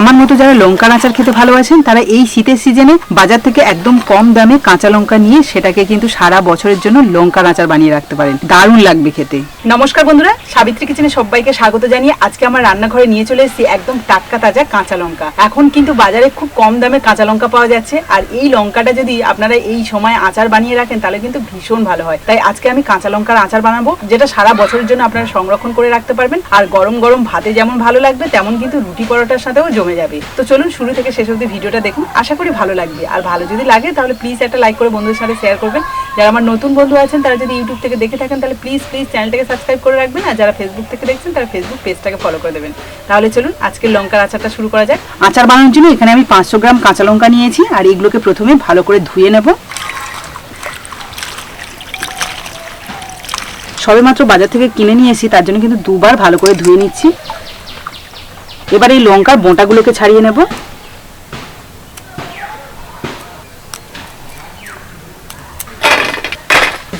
আমার মতো যারা লঙ্কার আচার খেতে ভালোবাসেন, তারা এই শীতের সিজনে বাজার থেকে একদম কম দামে কাঁচা লঙ্কা নিয়ে সেটাকে কিন্তু সারা বছরের জন্য লঙ্কার আচার বানিয়ে রাখতে পারেন। দারুণ লাগবে খেতে। নমস্কার বন্ধুরা, সাবিত্রী কিচেনে সবাইকে স্বাগত জানিয়ে আজকে আমার রান্নাঘরে নিয়ে চলে এসেছি একদম টাটকা তাজা কাঁচা লঙ্কা। এখন কিন্তু বাজারে খুব কম দামে কাঁচা লঙ্কা পাওয়া যাচ্ছে, আর এই লঙ্কাটা যদি আপনারা এই সময় আচার বানিয়ে রাখেন, তাহলে কিন্তু ভীষণ ভালো হয়। তাই আজকে আমি কাঁচা লঙ্কার আচার বানাবো, যেটা সারা বছরের জন্য আপনারা সংরক্ষণ করে রাখতে পারবেন, আর গরম গরম ভাতে যেমন ভালো লাগবে, তেমন কিন্তু রুটি পরোটার সাথেও জমে যাবে। তো চলুন শুরু থেকে শেষ অবধি ভিডিওটা দেখুন। আশা করি ভালো লাগবে। আর ভালো যদি লাগে, তাহলে প্লিজ একটা লাইক করে বন্ধুদের সাথে শেয়ার করবেন। যারা আমার নতুন বন্ধু আছেন, তারা যদি ইউটিউব থেকে দেখে থাকেন, তাহলে প্লিজ প্লিজ চ্যানেলটাকে সাবস্ক্রাইব করে রাখবেন। আর যারা ফেসবুক থেকে দেখছেন, তারা ফেসবুক পেজটাকে ফলো করে দেবেন। তাহলে চলুন আজকে লঙ্কার আচারটা শুরু করা যাক। আচার বানানোর জন্য এখানে আমি পাঁচশো গ্রাম কাঁচা লঙ্কা নিয়েছি। আর এগুলোকে প্রথমে ভালো করে ধুয়ে নেব। সবেমাত্র বাজার থেকে কিনে নিয়ে এসেছি, তার জন্য কিন্তু দুবার ভালো করে ধুয়ে নিচ্ছি। এবার এই লঙ্কার বোঁটাগুলোকে ছাড়িয়ে নেব।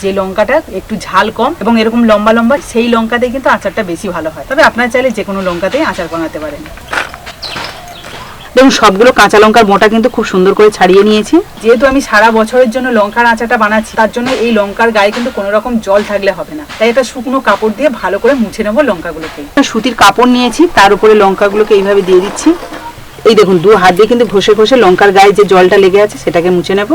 যে লঙ্কাটা একটু ঝাল কম এবং এরকম লম্বা লম্বা, সেই লঙ্কাতে কিন্তু আচারটা বেশি ভালো হয়। তবে আপনার চাইলে যে কোনো লঙ্কাতেই আচার বানাতে পারেন। দেখুন সবগুলো কাঁচা লঙ্কার মোটা কিন্তু খুব সুন্দর করে ছাড়িয়ে নিয়েছি। যেহেতু আমি সারা বছরের জন্য লঙ্কার আচারটা বানাচ্ছি তার জন্য এই লঙ্কার গায়ে কিন্তু কোনো রকম জল থাকলে হবে না। তাই এটা শুকনো কাপড় দিয়ে ভালো করে মুছে নেব লঙ্কাগুলোকে। সুতির কাপড় নিয়েছি তার উপরে লঙ্কাগুলোকে এইভাবে দিয়ে দিচ্ছি। এই দেখুন দু হাত দিয়ে কিন্তু ঘষে ঘষে লঙ্কার গায়ে যে জলটা লেগে আছে সেটাকে মুছে নেব।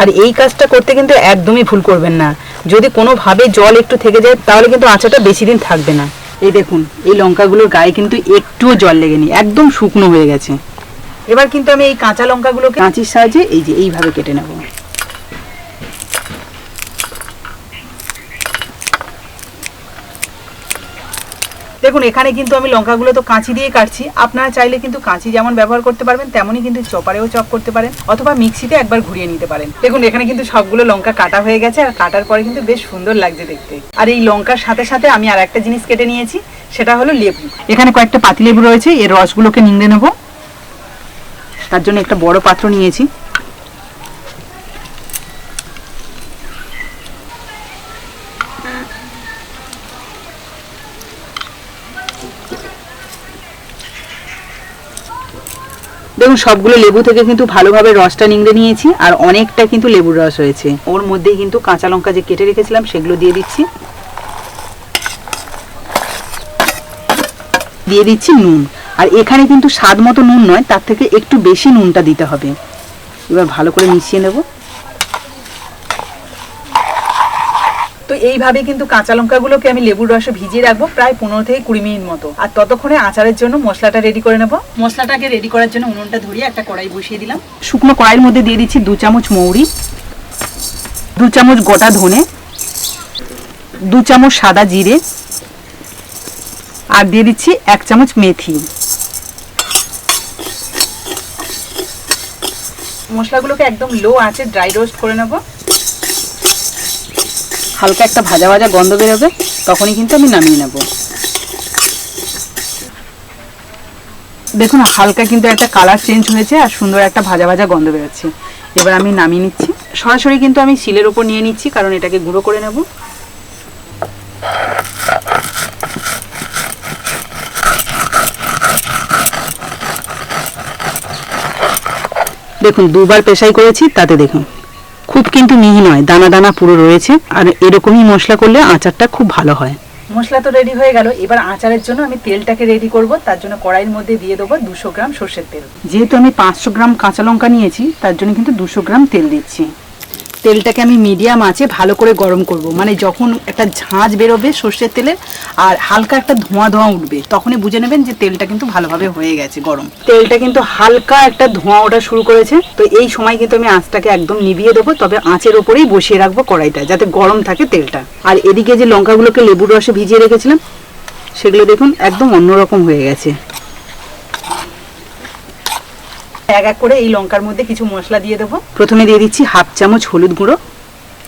আর এই কাজটা করতে কিন্তু একদমই ভুল করবেন না। যদি কোনোভাবে জল একটু থেকে যায় তাহলে কিন্তু আচারটা বেশি দিন থাকবে না। এই দেখুন এই লঙ্কাগুলোর গায়ে কিন্তু একটুও জল লেগেনি একদম শুকনো হয়ে গেছে। এবার কিন্তু আমি এই কাঁচা লঙ্কাগুলোকে কাঁচির সাহায্যে এই যে এইভাবে কেটে নেব। দেখুন, এখানে কিন্তু আমি লঙ্কাগুলো তো কাঁচি দিয়ে কাটছি। আপনারা চাইলে কিন্তু কাঁচি যেমন ব্যবহার করতে পারবেন, তেমনই কিন্তু চপারেও চপ করতে পারেন, অথবা মিক্সিতে একবার ঘুরিয়ে নিতে পারেন। দেখুন, এখানে কিন্তু সবগুলো লঙ্কা কাটা হয়ে গেছে, আর কাটার পরে কিন্তু বেশ সুন্দর লাগছে দেখতে। আর এই লঙ্কার সাথে সাথে আমি আর একটা জিনিস কেটে নিয়েছি, সেটা হলো লেবু। এখানে কয়েকটা পাতিলেবু রয়েছে, এর রসগুলোকে নিংড়ে নেব। তার জন্য একটা বড় পাত্র নিয়েছি। দেখুন সবগুলো লেবু থেকে কিন্তু ভালোভাবে রসটা নিংড়ে নিয়েছি, আর অনেকটা কিন্তু লেবুর রস হয়েছে ওর মধ্যেই কিন্তু কাঁচা লঙ্কা যে কেটে রেখেছিলাম, সেগুলো দিয়ে দিচ্ছি। দিয়ে দিচ্ছি নুন। আর এখানে কিন্তু স্বাদ মতো নুন নয়, তার থেকে একটু বেশি নুনটা দিতে হবে। এবার ভালো করে মিশিয়ে নেব। তো এইভাবে কিন্তু কাঁচা লঙ্কাগুলোকে আমি লেবুর রসে ভিজিয়ে রাখব প্রায় পনেরো থেকে কুড়ি মিনিট মতো। আর ততক্ষণে আচারের জন্য মশলাটা রেডি করে নেব। মশলাটাকে রেডি করার জন্য উনুনটা ধরিয়ে একটা কড়াই বসিয়ে দিলাম। শুকনো কড়াইয়ের মধ্যে দিয়ে দিচ্ছি দু চামচ মৌরি দু চামচ গোটা ধনে দু চামচ সাদা জিরে আর দিয়ে দিচ্ছি এক চামচ মেথি। মশলাগুলোকে একদম লো আছে ড্রাই রোস্ট করে নেব। হালকা একটা ভাজা ভাজা গন্ধ বেরোবে, তখনই কিন্তু আমি নামিয়ে নেব। দেখুন, হালকা কিন্তু একটা কালার চেঞ্জ হয়েছে আর সুন্দর একটা ভাজা ভাজা গন্ধ বেরোচ্ছে। এবার আমি নামিয়ে নিচ্ছি। সরাসরি কিন্তু আমি শিলের ওপর নিয়ে নিচ্ছি, কারণ এটাকে গুঁড়ো করে নেব। দেখুন, দুবার পেশাই করেছি, তাতে দেখুন। খুব কিন্তু মিহি নয় দানা দানা পুরো রয়েছে আর এরকমই মশলা করলে আচারটা খুব ভালো হয়। মশলা তো রেডি হয়ে গেল এবার আচারের জন্য আমি তেলটাকে রেডি করব তার জন্য কড়াইয়ের মধ্যে দিয়ে দেবো দুশো গ্রাম সর্ষের তেল। যেহেতু আমি পাঁচশো গ্রাম কাঁচা লঙ্কা নিয়েছি তার জন্য কিন্তু দুশো গ্রাম তেল দিচ্ছি। তেলটাকে আমি মিডিয়াম আছে ভালো করে গরম করব। মানে যখন একটা ঝাঁঝ বেরোবে সর্ষের তেলে আর হালকা একটা ধোঁয়া ধোঁয়া উঠবে, তখনই বুঝে নেবেন যে তেলটা কিন্তু ভালোভাবে হয়ে গেছে গরম। তেলটা কিন্তু হালকা একটা ধোঁয়া ওঠা শুরু করেছে। তো এই সময় কিন্তু আমি আঁচটাকে একদম নিভিয়ে দেবো, তবে আঁচের ওপরেই বসিয়ে রাখব কড়াইটা, যাতে গরম থাকে তেলটা। আর এদিকে যে লঙ্কাগুলোকে লেবুর রসে ভিজিয়ে রেখেছিলাম, সেগুলো দেখুন একদম অন্যরকম হয়ে গেছে। এক এক করে এই লঙ্কার মধ্যে কিছু মশলা দিয়ে দেবো। প্রথমে দিয়ে দিচ্ছি হাফ চামচ হলুদ গুঁড়ো।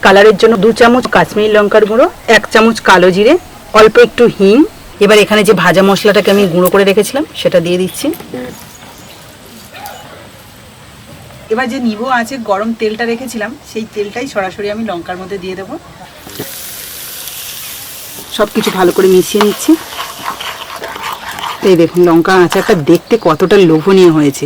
কালারের জন্য দু চামচ কাশ্মীরি লঙ্কার গুঁড়ো, এক চামচ কালো জিরে, অল্প একটু হিং। এবার এখানে যে ভাজা মশলাটাকে আমি গুঁড়ো করে রেখেছিলাম, সেটা দিয়ে দিচ্ছি। এবার যে নিভো আছে গরম তেলটা রেখেছিলাম, সেই তেলটাই সরাসরি আমি লঙ্কার মধ্যে দিয়ে দেবো। সব কিছু ভালো করে মিশিয়ে নিচ্ছি। এই দেখুন, লঙ্কা আচারটা দেখতে কতটা লোভনীয় হয়েছে।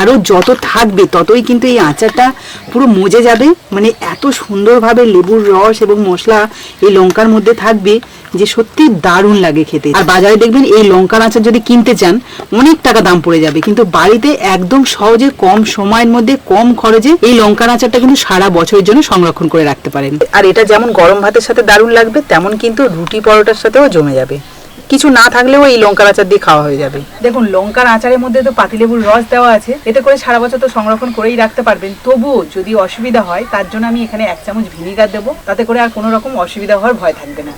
আরও যত থাকবে, ততই কিন্তু এই আচারটা পুরো মজে যাবে। মানে এত সুন্দরভাবে লেবুর রস এবং মশলা এই লঙ্কার মধ্যে থাকবে যে সত্যি দারুণ লাগে খেতে। আর বাজারে দেখবেন এই লঙ্কার আচার যদি কিনতে চান, অনেক টাকা দাম পড়ে যাবে। কিন্তু বাড়িতে একদম সহজে কম সময়ের মধ্যে, কম খরচে এই লঙ্কার আচারটা কিন্তু সারা বছরের জন্য সংরক্ষণ করে রাখতে পারেন। আর এটা যেমন গরম ভাতের সাথে দারুণ লাগবে, তেমন কিন্তু রুটি পরোটার সাথেও জমে যাবে। কিছু না থাকলেও এই লঙ্কার আচার দিয়ে খাওয়া হয়ে যাবে। দেখুন, লঙ্কার আচারের মধ্যে তো পাতিলেবুর রস দেওয়া আছে। এতে করে সারা বছর তো সংরক্ষণ করেই রাখতে পারবেন। তবুও যদি অসুবিধা হয়, তার জন্য আমি এখানে এক চামচ ভিনিগার দেবো। তাতে করে আর কোনো রকম অসুবিধা হওয়ার ভয় থাকবে না।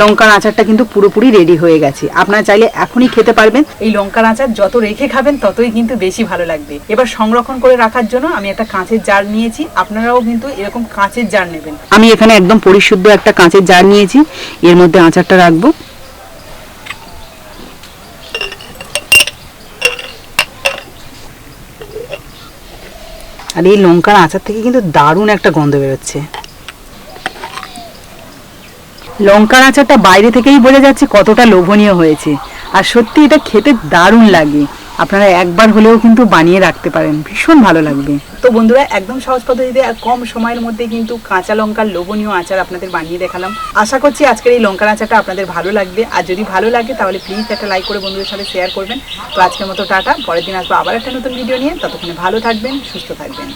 লঙ্কার আচারটা কিন্তু পুরোপুরি রেডি হয়ে গেছে। আপনারা চাইলে এখনই খেতে পারবেন। এই লঙ্কার আচার যত রেখে খাবেন ততই কিন্তু বেশি ভালো লাগবে। এবার সংরক্ষণ করে রাখার জন্য আমি একটা কাঁচের জার নিয়েছি। আপনারাও কিন্তু এরকম কাঁচের জার নেবেন। আমি এখানে একদম পরিশুদ্ধ একটা কাঁচের জার নিয়েছি। এর মধ্যে আচারটা রাখব। আর এই লঙ্কার আচার থেকে কিন্তু দারুণ একটা গন্ধ বেরোচ্ছে। লঙ্কার আচারটা বাইরে থেকেই বোঝা যাচ্ছে কতটা লোভনীয় হয়েছে। আর সত্যি এটা খেতে দারুণ লাগে। আপনারা একবার হলেও কিন্তু বানিয়ে রাখতে পারেন। ভীষণ ভালো লাগবে। তো বন্ধুরা, একদম সহজ পদ্ধতিতে আর কম সময়ের মধ্যে কিন্তু কাঁচা লঙ্কার লোভনীয় আচার আপনাদের বানিয়ে দেখালাম। আশা করছি আজকের এই লঙ্কার আচারটা আপনাদের ভালো লাগবে। আর যদি ভালো লাগে তাহলে প্লিজ একটা লাইক করে বন্ধুদের সাথে শেয়ার করবেন। তো আজকের মতো টাটা। পরের দিন আসব আবার একটা নতুন ভিডিও নিয়ে। ততক্ষণে ভালো থাকবেন, সুস্থ থাকবেন।